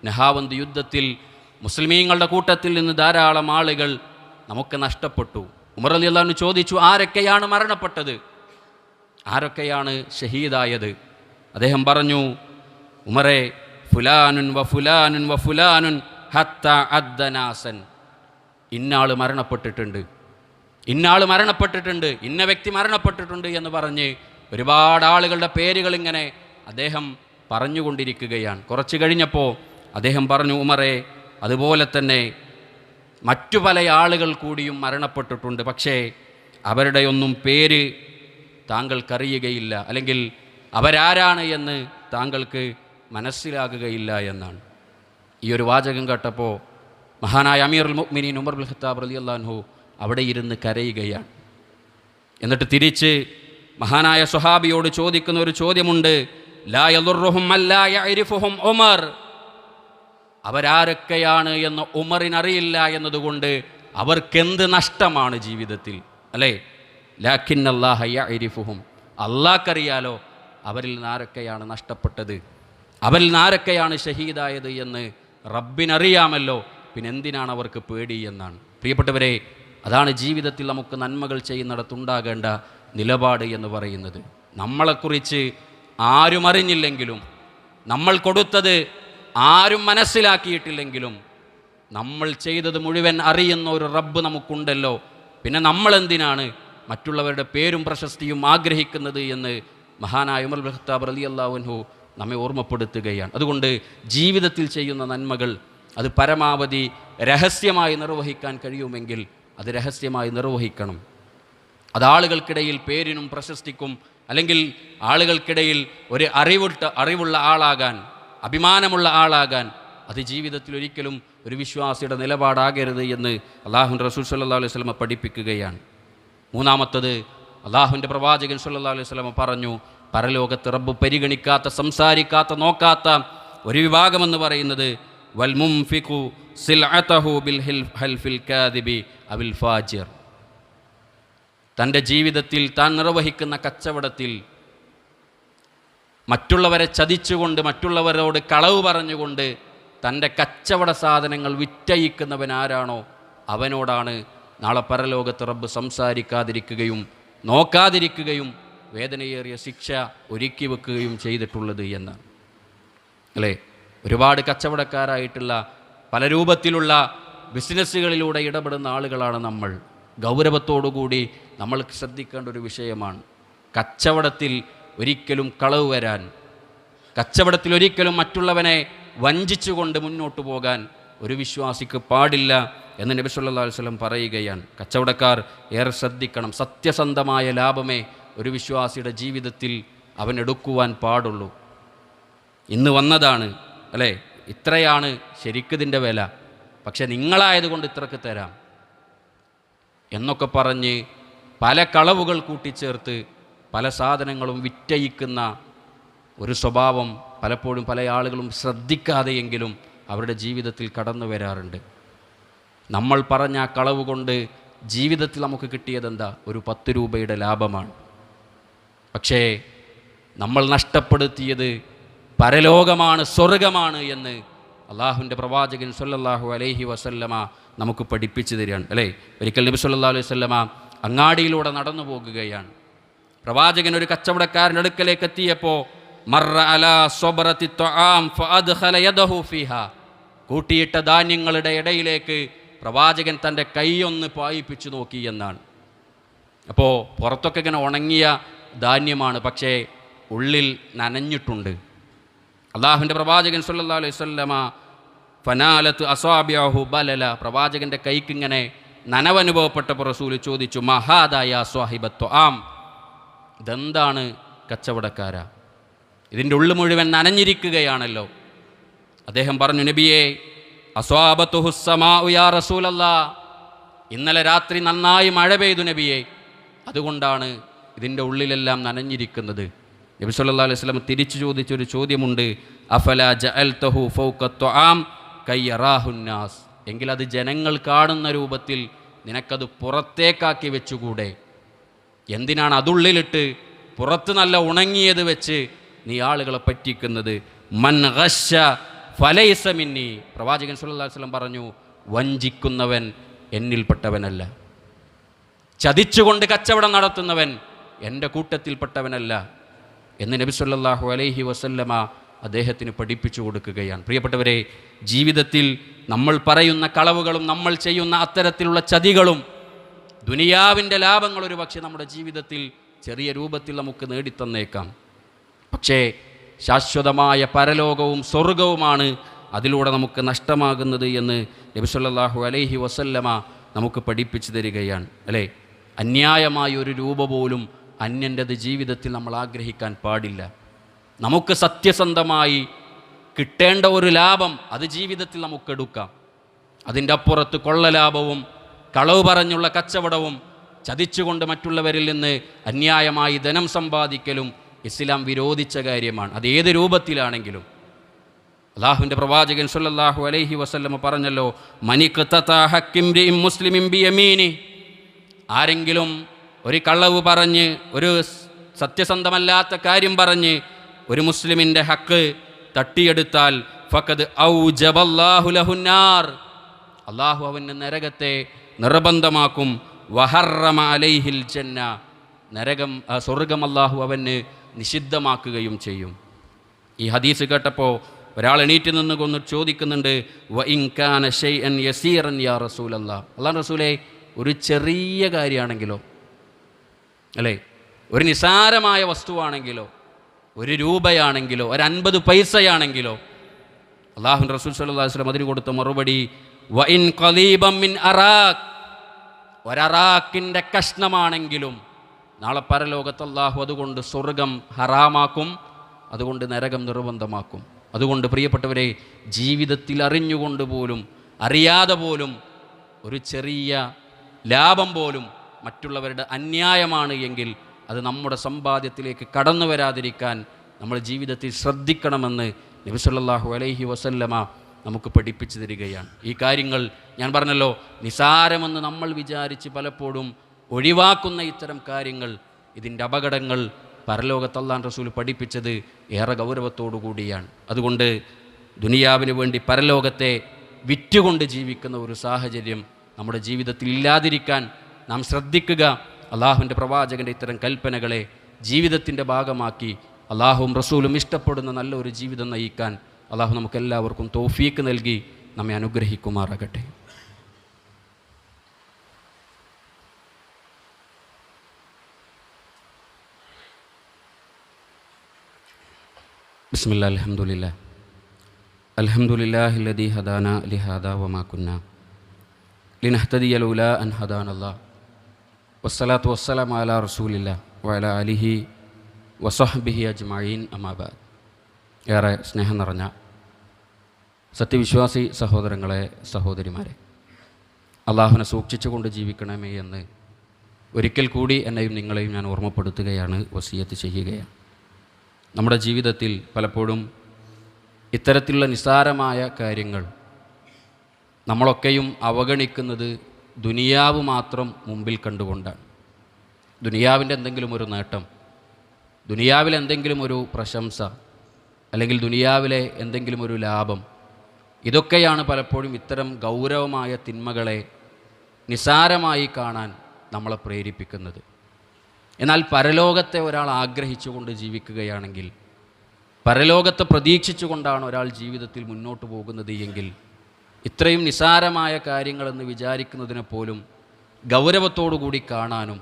നെഹാവന്ത് യുദ്ധത്തിൽ മുസ്ലിമീങ്ങളുടെ കൂട്ടത്തിൽ നിന്ന് ധാരാളം ആളുകൾ നമുക്ക് നഷ്ടപ്പെട്ടു. ഉമർ അലി അള്ളാഹുവിന് ചോദിച്ചു ആരൊക്കെയാണ് മരണപ്പെട്ടത്? ആരൊക്കെയാണ് ഷഹീദായത്? അദ്ദേഹം പറഞ്ഞു ഉമറെ ഫുലാനുൻ വ ഫുലാനുൻ വ ഫുലാനുൻ ഹത്ത അദ്ദനാസൻ ഇന്നാൾ മരണപ്പെട്ടിട്ടുണ്ട്. ഇന്നാൾ മരണപ്പെട്ടിട്ടുണ്ട് ഇന്ന വ്യക്തി മരണപ്പെട്ടിട്ടുണ്ട് എന്ന് പറഞ്ഞ് ഒരുപാട് ആളുകളുടെ പേരുകൾ ഇങ്ങനെ അദ്ദേഹം പറഞ്ഞുകൊണ്ടിരിക്കുകയാണ്. കുറച്ച് കഴിഞ്ഞപ്പോൾ അദ്ദേഹം പറഞ്ഞു ഉമറെ അതുപോലെ തന്നെ മറ്റു പല ആളുകൾ കൂടിയും മരണപ്പെട്ടിട്ടുണ്ട്. പക്ഷേ അവരുടെയൊന്നും പേര് താങ്കൾക്കറിയുകയില്ല. അല്ലെങ്കിൽ അവരാരാണ് എന്ന് താങ്കൾക്ക് മനസ്സിലാകുകയില്ല എന്നാണ്. ഈ ഒരു വാചകം കേട്ടപ്പോൾ മഹാനായ അമീർ ഉൽ മുഅ്മിനീൻ ഉമർ ബുൽ ഖത്താബ് അള്ളാൻഹു അവിടെ ഇരുന്ന് കരയുകയാണ്. എന്നിട്ട് തിരിച്ച് മഹാനായ സുഹാബിയോട് ചോദിക്കുന്ന ഒരു ചോദ്യമുണ്ട്. ഉമർ. അവരാരൊക്കെയാണ് എന്ന് ഉമറിനറിയില്ല എന്നതുകൊണ്ട് അവർക്കെന്ത് നഷ്ടമാണ് ജീവിതത്തിൽ അല്ലേ? ലാഖിൻ അള്ളാഹയ്യരിഫുഹും അള്ളാഹ്ക്കറിയാലോ അവരിൽ നിന്നാരൊക്കെയാണ് നഷ്ടപ്പെട്ടത്. അവരിൽ നിന്നാരൊക്കെയാണ് ഷഹീദായത് എന്ന് റബ്ബിനറിയാമല്ലോ. പിന്നെ എന്തിനാണ് അവർക്ക് പേടി എന്നാണ്. പ്രിയപ്പെട്ടവരെ അതാണ് ജീവിതത്തിൽ നമുക്ക് നന്മകൾ ചെയ്യുന്നിടത്തുണ്ടാകേണ്ട നിലപാട് എന്ന് പറയുന്നത്. നമ്മളെക്കുറിച്ച് ആരും അറിഞ്ഞില്ലെങ്കിലും നമ്മൾ കൊടുത്തത് ആരും മനസ്സിലാക്കിയിട്ടില്ലെങ്കിലും നമ്മൾ ചെയ്തത് മുഴുവൻ അറിയുന്ന ഒരു റബ്ബ് നമുക്കുണ്ടല്ലോ. പിന്നെ നമ്മൾ എന്തിനാണ് മറ്റുള്ളവരുടെ പേരും പ്രശസ്തിയും ആഗ്രഹിക്കുന്നത് എന്ന് മഹാനായ ഉമർ ബഹ്താബ് അലി അള്ളാഹുൻഹു നമ്മെ ഓർമ്മപ്പെടുത്തുകയാണ്. അതുകൊണ്ട് ജീവിതത്തിൽ ചെയ്യുന്ന നന്മകൾ അത് പരമാവധി രഹസ്യമായി നിർവഹിക്കാൻ കഴിയുമെങ്കിൽ അത് രഹസ്യമായി നിർവഹിക്കണം. അത് ആളുകൾക്കിടയിൽ പേരിനും പ്രശസ്തിക്കും അല്ലെങ്കിൽ ആളുകൾക്കിടയിൽ ഒരു അറിവിട്ട് അറിവുള്ള ആളാകാൻ അഭിമാനമുള്ള ആളാകാൻ അത് ജീവിതത്തിൽ ഒരിക്കലും ഒരു വിശ്വാസിയുടെ നിലപാടാകരുത് എന്ന് അള്ളാഹുൻ റസൂൽ സല്ലാ അലൈഹി സ്വലമ പഠിപ്പിക്കുകയാണ്. മൂന്നാമത്തത് അള്ളാഹുവിന്റെ പ്രവാചകൻ സല്ലാ അലൈഹി സ്വലമ പറഞ്ഞു പരലോകത്ത് റബ്ബ് പരിഗണിക്കാത്ത സംസാരിക്കാത്ത നോക്കാത്ത ഒരു വിഭാഗമെന്ന് പറയുന്നത് വൽമുംഫിഖു സിൽഅതഹു ബിൽ ഹിൽ- ഹൽഫിൽ കാദിബി അവിൽ ഫാജിർ. തന്റെ ജീവിതത്തിൽ താൻ നിർവഹിക്കുന്ന കച്ചവടത്തിൽ മറ്റുള്ളവരെ ചതിച്ചുകൊണ്ട് മറ്റുള്ളവരോട് കളവ് പറഞ്ഞുകൊണ്ട് തന്റെ കച്ചവട സാധനങ്ങൾ വിറ്റയിക്കുന്നവൻ ആരാണോ അവനോടാണ് നാളെ പരലോകത്ത് റബ്ബ് സംസാരിക്കാതിരിക്കുകയും നോക്കാതിരിക്കുകയും വേദനയേറിയ ശിക്ഷ ഒരുക്കി വെക്കുകയും ചെയ്തിട്ടുള്ളത് എന്ന് അല്ലേ? ഒരുപാട് കച്ചവടക്കാരായിട്ടുള്ള പല രൂപത്തിലുള്ള ബിസിനസ്സുകളിലൂടെ ഇടപെടുന്ന ആളുകളാണ് നമ്മൾ. ഗൗരവത്തോടുകൂടി നമ്മൾ ശ്രദ്ധിക്കേണ്ട ഒരു വിഷയമാണ് കച്ചവടത്തിൽ ഒരിക്കലും കളവ് വരാൻ കച്ചവടത്തിൽ ഒരിക്കലും മറ്റുള്ളവനെ വഞ്ചിച്ചുകൊണ്ട് മുന്നോട്ട് പോകാൻ ഒരു വിശ്വാസിക്ക് പാടില്ല എന്ന് നബി അലൈഹി വസല്ലം പറയുകയാണ്. കച്ചവടക്കാർ ഏറെ ശ്രദ്ധിക്കണം. സത്യസന്ധമായ ലാഭമേ ഒരു വിശ്വാസിയുടെ ജീവിതത്തിൽ അവൻ എടുക്കുവാൻ പാടുള്ളൂ. ഇന്ന് വന്നതാണ് അല്ലേ? ഇത്രയാണ് ശരിക്കതിന്റെ വില. പക്ഷെ നിങ്ങളായതുകൊണ്ട് ഇത്രക്ക് തരാം. എന്നൊക്കെ പറഞ്ഞ് പല കളവുകൾ കൂട്ടിച്ചേർത്ത് പല സാധനങ്ങളും വിറ്റയിക്കുന്ന ഒരു സ്വഭാവം പലപ്പോഴും പല ആളുകളും ശ്രദ്ധിക്കാതെയെങ്കിലും അവരുടെ ജീവിതത്തിൽ കടന്നു വരാറുണ്ട്. നമ്മൾ പറഞ്ഞ ആ കളവ് കൊണ്ട് ജീവിതത്തിൽ നമുക്ക് കിട്ടിയതെന്താ? ഒരു പത്ത് രൂപയുടെ ലാഭമാണ്. പക്ഷേ നമ്മൾ നഷ്ടപ്പെടുത്തിയത് പരലോകമാണ് സ്വർഗമാണ് എന്ന് അള്ളാഹുവിന്റെ പ്രവാചകൻ സല്ലല്ലാഹു അലൈഹി വസല്ലമ നമുക്ക് പഠിപ്പിച്ചു തരികയാണ് അല്ലേ? ഒരിക്കൽ നബി സല്ലല്ലാഹു അലൈഹി വസല്ലമ അങ്ങാടിയിലൂടെ നടന്നു പോകുകയാണ്. പ്രവാചകൻ ഒരു കച്ചവടക്കാരൻ അടുക്കലേക്ക് എത്തിയപ്പോൾ കൂട്ടിയിട്ട ധാന്യങ്ങളുടെ ഇടയിലേക്ക് പ്രവാചകൻ തന്റെ കൈയൊന്ന് പായിപ്പിച്ചു നോക്കി എന്നാണ്. അപ്പോൾ പുറത്തൊക്കെ ഇങ്ങനെ ഉണങ്ങിയ ധാന്യമാണ് പക്ഷേ ഉള്ളിൽ നനഞ്ഞിട്ടുണ്ട്. അള്ളാഹുവിന്റെ പ്രവാചകൻ സല്ലാ അലൈഹി വസല്ലമ ഫനാലത്ത് അസ്വാബ്യാഹു ബലല. പ്രവാചകന്റെ കൈക്കിങ്ങനെ നനവനുഭവപ്പെട്ടപ്പോൾ റസൂൽ ചോദിച്ചു മഹാദായ സ്വാഹിബത്വ ആം ഇതെന്താണ് കച്ചവടക്കാര? ഇതിന്റെ ഉള്ളു മുഴുവൻ നനഞ്ഞിരിക്കുകയാണല്ലോ. അദ്ദേഹം പറഞ്ഞു നബിയെ അസ്വാബത്തുഹുസമാ റസൂലല്ലാ. ഇന്നലെ രാത്രി നന്നായി മഴ പെയ്തു നബിയെ. അതുകൊണ്ടാണ് ഇതിന്റെ ഉള്ളിലെല്ലാം നനഞ്ഞിരിക്കുന്നത്. നബി അലൈഹി വസല്ലം തിരിച്ചു ചോദിച്ചൊരു ചോദ്യമുണ്ട് അഫല ജഅൽതഹു ഫൗക ത്വആം കയ്യറാഹുന്നാസ് എങ്കിൽ അത് ജനങ്ങൾ കാണുന്ന രൂപത്തിൽ നിനക്കത് പുറത്തേക്കാക്കി വെച്ചുകൂടെ? എന്തിനാണ് അതുള്ളിലിട്ട് പുറത്ത് നല്ല ഉണങ്ങിയത് വെച്ച് നീ ആളുകളെ പറ്റിക്കുന്നത്? മൻ ഘശ ഫലൈസ മിന്നി. പ്രവാചകൻ അലൈഹി വസല്ലം പറഞ്ഞു വഞ്ചിക്കുന്നവൻ എന്നിൽപ്പെട്ടവനല്ല. ചതിച്ചുകൊണ്ട് കച്ചവടം നടത്തുന്നവൻ എന്റെ കൂട്ടത്തിൽപ്പെട്ടവനല്ല. എന്ന് നബി സല്ലല്ലാഹു അലൈഹി വസല്ലമ അദ്ദേഹത്തിന് പഠിപ്പിച്ചു കൊടുക്കുകയാണ്. പ്രിയപ്പെട്ടവരെ ജീവിതത്തിൽ നമ്മൾ പറയുന്ന കളവുകളും നമ്മൾ ചെയ്യുന്ന അത്തരത്തിലുള്ള ചതികളും ദുനിയാവിന്റെ ലാഭങ്ങൾ ഒരു പക്ഷേ നമ്മുടെ ജീവിതത്തിൽ ചെറിയ രൂപത്തിൽ നമുക്ക് നേടിത്തന്നേക്കാം. പക്ഷേ ശാശ്വതമായ പരലോകവും സ്വർഗവുമാണ് അതിലൂടെ നമുക്ക് നഷ്ടമാകുന്നത് എന്ന് നബിസല്ലാഹു അലൈഹി വസല്ലമ നമുക്ക് പഠിപ്പിച്ചു തരികയാണ്. അല്ലേ? അന്യായമായ ഒരു രൂപ പോലും അന്യന്റെത് ജീവിതത്തിൽ നമ്മൾ ആഗ്രഹിക്കാൻ പാടില്ല. നമുക്ക് സത്യസന്ധമായി കിട്ടേണ്ട ഒരു ലാഭം അത് ജീവിതത്തിൽ നമുക്ക് എടുക്കാം. അതിന്റെ അപ്പുറത്ത് കൊള്ളലാഭവും കളവ് പറഞ്ഞുള്ള കച്ചവടവും ചതിച്ചുകൊണ്ട് മറ്റുള്ളവരിൽ നിന്ന് അന്യായമായി ധനം സമ്പാദിക്കലും ഇസ്ലാം വിരോധിച്ച കാര്യമാണ്. അത് ഏത് രൂപത്തിലാണെങ്കിലും. അള്ളാഹുവിന്റെ പ്രവാചകൻ സുല്ലാഹു അലൈഹി വസല്ലമ പറഞ്ഞല്ലോ മനിക്ക് മുസ്ലിം ആരെങ്കിലും ഒരു കള്ളവ് പറഞ്ഞ് ഒരു സത്യസന്ധമല്ലാത്ത കാര്യം പറഞ്ഞ് ഒരു മുസ്ലിമിന്റെ ഹക്ക് തട്ടിയെടുത്താൽ ഫക്കത് ഔ ജബല്ലാഹു ലഹുന്നാർ. അള്ളാഹു അവന് നരകത്തെ നിർബന്ധമാക്കും. വഹറമ അലൈഹിൽ ജന്ന. നരകം സ്വർഗം അള്ളാഹു അവന് നിഷിദ്ധമാക്കുകയും ചെയ്യും. ഈ ഹദീസ് കേട്ടപ്പോൾ ഒരാൾ എണീറ്റ് നിന്ന് കൊന്ന് ചോദിക്കുന്നുണ്ട് വ ഇൻകാന ഷെയ്അൻ യസീറൻ യാ റസൂൽ അല്ലാ അള്ളാഹ് റസൂലെ ഒരു ചെറിയ കാര്യമാണെങ്കിലോ അല്ലേ? ഒരു നിസാരമായ വസ്തുവാണെങ്കിലോ ഒരു രൂപയാണെങ്കിലോ ഒരു അൻപത് പൈസയാണെങ്കിലോ അള്ളാഹു റസൂൽ വസല്ലം അതിന് കൊടുത്ത മറുപടി വ ഇൻ ഖലീബം മിൻ അറാഖ് ഒരറാക്കിന്റെ കഷ്ണമാണെങ്കിലും നാളെ പരലോകത്ത് അള്ളാഹു അതുകൊണ്ട് സ്വർഗം ഹറാമാക്കും അതുകൊണ്ട് നരകം നിർബന്ധമാക്കും. അതുകൊണ്ട് പ്രിയപ്പെട്ടവരെ ജീവിതത്തിൽ അറിഞ്ഞുകൊണ്ട് പോലും അറിയാതെ പോലും ഒരു ചെറിയ ലാഭം പോലും മറ്റുള്ളവരുടെ അന്യായമാണ് എങ്കിൽ അത് നമ്മുടെ സമ്പാദ്യത്തിലേക്ക് കടന്നു വരാതിരിക്കാൻ നമ്മുടെ ജീവിതത്തിൽ ശ്രദ്ധിക്കണമെന്ന് നബി സല്ലല്ലാഹു അലൈഹി വസല്ലമ നമുക്ക് പഠിപ്പിച്ചു തരികയാണ്. ഈ കാര്യങ്ങൾ ഞാൻ പറഞ്ഞല്ലോ നിസാരമെന്ന് നമ്മൾ വിചാരിച്ച് പലപ്പോഴും ഒഴിവാക്കുന്ന ഇത്തരം കാര്യങ്ങൾ ഇതിന്റെ അപകടങ്ങൾ പരലോകത്തല്ലാൻ റസൂൽ പഠിപ്പിച്ചത് ഏറെ ഗൗരവത്തോടു കൂടിയാണ്. അതുകൊണ്ട് ദുനിയാവിന് വേണ്ടി പരലോകത്തെ വിറ്റുകൊണ്ട് ജീവിക്കുന്ന ഒരു സാഹചര്യം നമ്മുടെ ജീവിതത്തിൽ ഇല്ലാതിരിക്കാൻ നാം ശ്രദ്ധിക്കുക അള്ളാഹുവിന്റെ പ്രവാചകന്റെ ഇത്തരം കൽപ്പനകളെ ജീവിതത്തിന്റെ ഭാഗമാക്കി അള്ളാഹുവും റസൂലും ഇഷ്ടപ്പെടുന്ന നല്ലൊരു ജീവിതം നയിക്കാൻ അള്ളാഹു നമുക്കെല്ലാവർക്കും തോഫീക്ക് നൽകി നമ്മെ അനുഗ്രഹിക്കുമാറാകട്ടെ. بسم الله الحمد لله الحمد لله الذي هدانا لهذا وما كنا വസ്സലാത്തു വസ്സലാം അല റസൂലില്ല വല അലിഹി വസഹബിഹി അജ്മീൻ അമാബാദ് ഏറെ സ്നേഹം നിറഞ്ഞ സത്യവിശ്വാസി സഹോദരങ്ങളെ സഹോദരിമാരെ അള്ളാഹുവിനെ സൂക്ഷിച്ചുകൊണ്ട് ജീവിക്കണമേ എന്ന് ഒരിക്കൽ കൂടി എന്നെയും നിങ്ങളെയും ഞാൻ ഓർമ്മപ്പെടുത്തുകയാണ് വസീയത്ത് ചെയ്യുകയാണ്. നമ്മുടെ ജീവിതത്തിൽ പലപ്പോഴും ഇത്തരത്തിലുള്ള നിസ്സാരമായ കാര്യങ്ങൾ നമ്മളൊക്കെയും അവഗണിക്കുന്നത് ദുനിയാവ് മാത്രം മുമ്പിൽ കണ്ടുകൊണ്ടാണ്. ദുനിയാവിന്റെ എന്തെങ്കിലും ഒരു നേട്ടം ദുനിയാവിൽ എന്തെങ്കിലും ഒരു പ്രശംസ അല്ലെങ്കിൽ ദുനിയാവിലെ എന്തെങ്കിലും ഒരു ലാഭം ഇതൊക്കെയാണ് പലപ്പോഴും ഇത്തരം ഗൗരവമായ തിന്മകളെ നിസാരമായി കാണാൻ നമ്മളെ പ്രേരിപ്പിക്കുന്നത്. എന്നാൽ പരലോകത്തെ ഒരാൾ ആഗ്രഹിച്ചുകൊണ്ട് ജീവിക്കുകയാണെങ്കിൽ പരലോകത്തെ പ്രതീക്ഷിച്ചുകൊണ്ടാണ് ഒരാൾ ജീവിതത്തിൽ മുന്നോട്ട് പോകുന്നത് എങ്കിൽ ഇത്രയും നിസാരമായ കാര്യങ്ങളെന്ന് വിചാരിക്കുന്നതിനെ പോലും ഗൗരവത്തോടുകൂടി കാണാനും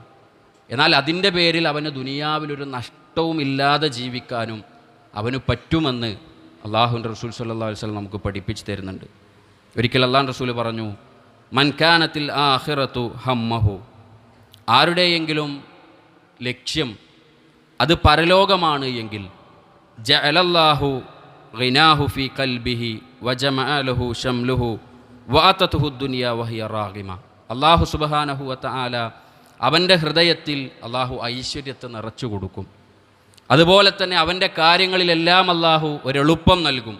എന്നാൽ അതിന്റെ പേരിൽ അവന് ദുനിയാവിലൊരു നഷ്ടവും ഇല്ലാതെ ജീവിക്കാനും അവന് പറ്റുമെന്ന് അള്ളാഹു റസൂൽ സല്ലാ വസ്ലം നമുക്ക് പഠിപ്പിച്ചു തരുന്നുണ്ട്. ഒരിക്കൽ അള്ളാഹു റസൂൽ പറഞ്ഞു മൻകാനത്തിൽ ആ അഹിറത്തു ഹമ്മഹു. ആരുടെയെങ്കിലും ലക്ഷ്യം അത് പരലോകമാണ് എങ്കിൽ ജഅലല്ലാഹു റിനാഹു ഫി കൽബിഹി വജമഅലഹു ഷംലുഹു ദുനിയ വഹിയ റാഗിമ. അള്ളാഹു സുബഹാനഹു വത്ത ആല അവന്റെ ഹൃദയത്തിൽ അള്ളാഹു ഐശ്വര്യത്തെ നിറച്ചു കൊടുക്കും. അതുപോലെ തന്നെ അവന്റെ കാര്യങ്ങളിലെല്ലാം അള്ളാഹു ഒരെളുപ്പം നൽകും.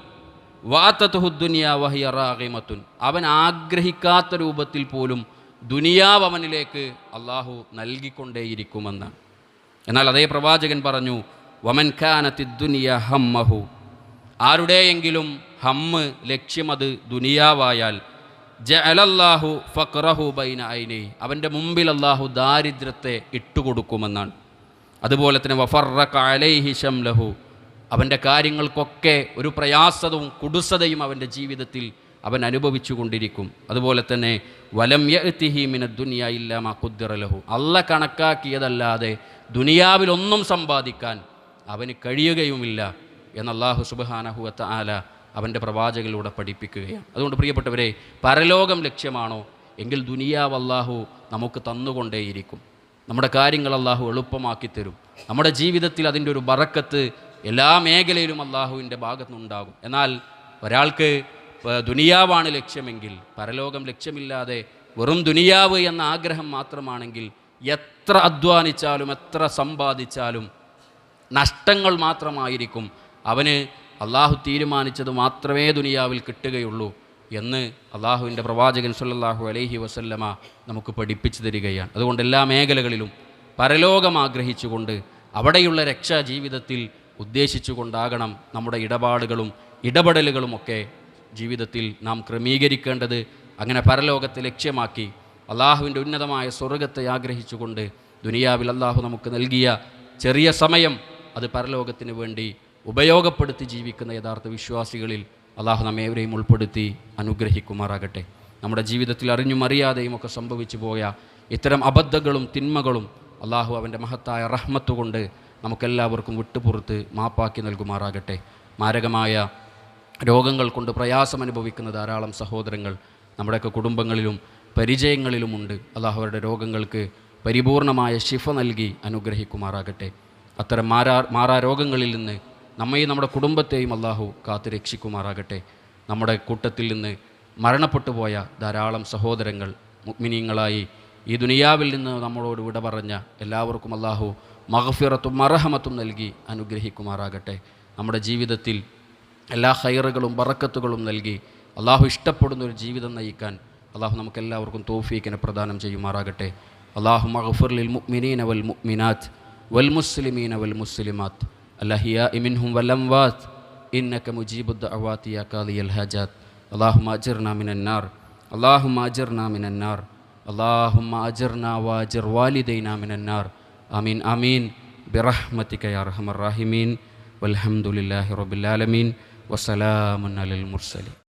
വാത്തത്തുഹുദ്ദുനിയ വഹിയറാഹിമത്തുൻ അവൻ ആഗ്രഹിക്കാത്ത രൂപത്തിൽ പോലും ദുനിയാവ് അവനിലേക്ക് അള്ളാഹു നൽകിക്കൊണ്ടേയിരിക്കുമെന്നാണ്. എന്നാൽ അതേ പ്രവാചകൻ പറഞ്ഞു വമൻ ഖാനത്തി ദുനിയ ഹമ്മഹു ആരുടെയെങ്കിലും ഹമ്മ് ലക്ഷ്യമത് ദുനിയാവായാൽ ജഅലല്ലാഹു ഫക്റഹു ബൈന ഐനെ അവന്റെ മുമ്പിൽ അള്ളാഹു ദാരിദ്ര്യത്തെ ഇട്ടുകൊടുക്കുമെന്നാണ്. അതുപോലെ തന്നെ വഫറക്ക അലൈഹി ഷംലഹു അവന്റെ കാര്യങ്ങൾക്കൊക്കെ ഒരു പ്രയാസവും കുടുസതയും അവന്റെ ജീവിതത്തിൽ അവൻ അനുഭവിച്ചു കൊണ്ടിരിക്കും അതുപോലെ തന്നെ വലം യഅ്തിഹി മിന ദുനിയ ഇല്ലാ കുദ്ദിറലഹു അല്ല കണക്കാക്കിയതല്ലാതെ ദുനിയാവിലൊന്നും സമ്പാദിക്കാൻ അവന് കഴിയുകയുമില്ല. എന്ന് അള്ളാഹു സുബഹാനഹുവത്ത ആല അവന്റെ പ്രവാചകളിലൂടെ പഠിപ്പിക്കുകയാണ്. അതുകൊണ്ട് പ്രിയപ്പെട്ടവരെ പരലോകം ലക്ഷ്യമാണോ? എങ്കിൽ ദുനിയാവ് അള്ളാഹു നമുക്ക് തന്നുകൊണ്ടേയിരിക്കും. നമ്മുടെ കാര്യങ്ങൾ അള്ളാഹു എളുപ്പമാക്കി തരും. നമ്മുടെ ജീവിതത്തിൽ അതിന്റെ ഒരു ബറക്കത്ത് എല്ലാ മേഖലയിലും അള്ളാഹുവിന്റെ ഭാഗത്തുനിന്നുണ്ടാകും. എന്നാൽ ഒരാൾക്ക് ദുനിയാവാണ് ലക്ഷ്യമെങ്കിൽ പരലോകം ലക്ഷ്യമില്ലാതെ വെറും ദുനിയാവ് എന്ന ആഗ്രഹം മാത്രമാണെങ്കിൽ എത്ര അധ്വാനിച്ചാലും എത്ര സമ്പാദിച്ചാലും നഷ്ടങ്ങൾ മാത്രമായിരിക്കും അവന് അള്ളാഹു തീരുമാനിച്ചത് മാത്രമേ ദുനിയാവിൽ കിട്ടുകയുള്ളൂ എന്ന് അള്ളാഹുവിന്റെ പ്രവാചകൻ സല്ലല്ലാഹു അലൈഹി വസല്ലമ നമുക്ക് പഠിപ്പിച്ചു തരികയാണ്. അതുകൊണ്ട് എല്ലാ മേഖലകളിലും പരലോകം ആഗ്രഹിച്ചുകൊണ്ട് അവിടെയുള്ള രക്ഷാ ജീവിതത്തിൽ ഉദ്ദേശിച്ചുകൊണ്ടാകണം നമ്മുടെ ഇടപാടുകളും ഇടപെടലുകളുമൊക്കെ ജീവിതത്തിൽ നാം ക്രമീകരിക്കേണ്ടത്. അങ്ങനെ പരലോകത്തെ ലക്ഷ്യമാക്കി അള്ളാഹുവിന്റെ ഉന്നതമായ സ്വർഗത്തെ ആഗ്രഹിച്ചുകൊണ്ട് ദുനിയാവിൽ അള്ളാഹു നമുക്ക് നൽകിയ ചെറിയ സമയം അത് പരലോകത്തിന് വേണ്ടി ഉപയോഗപ്പെടുത്തി ജീവിക്കുന്ന യഥാർത്ഥ വിശ്വാസികളിൽ അള്ളാഹു നമ്മേവരെയും ഉൾപ്പെടുത്തി അനുഗ്രഹിക്കുമാറാകട്ടെ. നമ്മുടെ ജീവിതത്തിൽ അറിഞ്ഞും അറിയാതെയും ഒക്കെ സംഭവിച്ചു പോയ ഇത്തരം അബദ്ധങ്ങളും തിന്മകളും അള്ളാഹു അവന്റെ മഹത്തായ റഹ്മത്ത് കൊണ്ട് നമുക്കെല്ലാവർക്കും വിട്ടുപുറത്ത് മാപ്പാക്കി നൽകുമാറാകട്ടെ. മാരകമായ രോഗങ്ങൾ കൊണ്ട് പ്രയാസം അനുഭവിക്കുന്ന ധാരാളം സഹോദരങ്ങൾ നമ്മുടെയൊക്കെ കുടുംബങ്ങളിലും പരിചയങ്ങളിലുമുണ്ട് അള്ളാഹു അവരുടെ രോഗങ്ങൾക്ക് പരിപൂർണമായ ശിഫ നൽകി അനുഗ്രഹിക്കുമാറാകട്ടെ. അത്തരം മാറാ മാറാ രോഗങ്ങളിൽ നിന്ന് നമ്മയും നമ്മുടെ കുടുംബത്തെയും അള്ളാഹു കാത്തു രക്ഷിക്കുമാറാകട്ടെ. നമ്മുടെ കൂട്ടത്തിൽ നിന്ന് മരണപ്പെട്ടു പോയ ധാരാളം സഹോദരങ്ങൾ മുഗ്മിനീങ്ങളായി ഈ ദുനിയാവിൽ നിന്ന് നമ്മളോട് വിട പറഞ്ഞ എല്ലാവർക്കും അള്ളാഹു മഹഫിറത്തും മറഹമത്തും നൽകി അനുഗ്രഹിക്കുമാറാകട്ടെ. നമ്മുടെ ജീവിതത്തിൽ എല്ലാ ഹൈറുകളും ബറക്കത്തുകളും നൽകി അള്ളാഹു ഇഷ്ടപ്പെടുന്ന ഒരു ജീവിതം നയിക്കാൻ അള്ളാഹു നമുക്കെല്ലാവർക്കും തോഫീക്കിനെ പ്രദാനം ചെയ്യുമാറാകട്ടെ. അള്ളാഹു മഹഫുർലിൽ മുഅ്മിനീന വൽ മുഅ്മിനാത്ത് വൽ മുസ്ലിമീന വൽ മുസ്ലിമാത്ത്. الأحياء منهم والأموات إنك مجيب الدعوات يا قاضي الحاجات اللهم أجرنا من النار اللهم أجرنا من النار اللهم أجرنا وأجر والدينا من النار آمين آمين برحمتك يا أرحم الراحمين والحمد لله رب العالمين وسلام على المرسلين